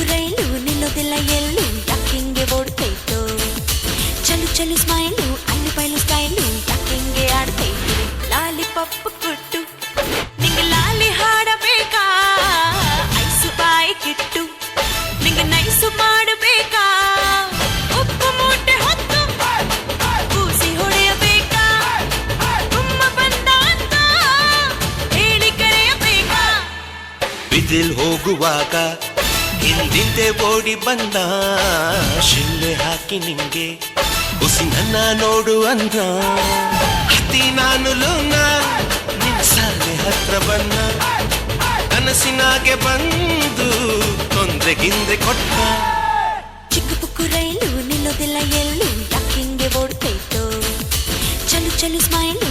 ಪುಕ್ಕು ರೈಲು ನಿಲ್ಲೋದಿಲ್ಲ ಎಲ್ಲೂ ಯಾಕಿಂಗೆ ಓಡ್ತೈತೋ ಚಲು ಚಲು ಸ್ಮೈಲು ಅಲ್ಲಿ ಬಯಲು ಸ್ಟೈಲು ಯಾಕಿಂಗೆ ಆಡ್ತೈತು ಲಾಲಿ ಪಪ್ಪು ಕೊಟ್ಟು ನಿಂಗೆ ಲಾಲಿ ಹಾಡಬೇಕಾ ಐಸು ಬಾಯಿ ಕಿಟ್ಟು ನಿಂಗೆ ನೈಸು ಮಾಡಬೇಕಾ ಉಪ್ಪು ಮೂಟೆ ಹೊತ್ತು ಕೂಸಿ ಹೊಡೆಯಬೇಕಾ ಗುಮ್ಮ ಬಂದ ಅಂತ ಹೇಳಿ ಕರೆಯಬೇಕಾ ಬಿದಿಲ್ ಹೋಗುವಾಗ ಹಿಂದಿಂದೆ ಓಡಿ ಬಂದ ಶಿಲ್ಲೆ ಹಾಕಿ ನಿಂಗೆ ಹುಸಿ ನನ್ನ ನೋಡು ಅಂದ ಹತ್ತಿ ನಾನು ಲೋನ ನಿನ್ನ ಸಾಲೆ ಹತ್ರ ಬನ್ನ ಕನಸಿನಾಗೆ ಬಂದು ತೊಂದ್ರೆ ಗಿಂದ್ರೆ ಕೊಟ್ಟ ಚಿಕ್ಕ ಪುಕ್ಕು ರೈಲು ನಿಲ್ಲೋದಿಲ್ಲ ಎಲ್ಲೂ ಯಾಕಿಂಗೆ ಓಡ್ತೈತೋ ಚಲು ಚಲು ಸ್ಮೈಲ್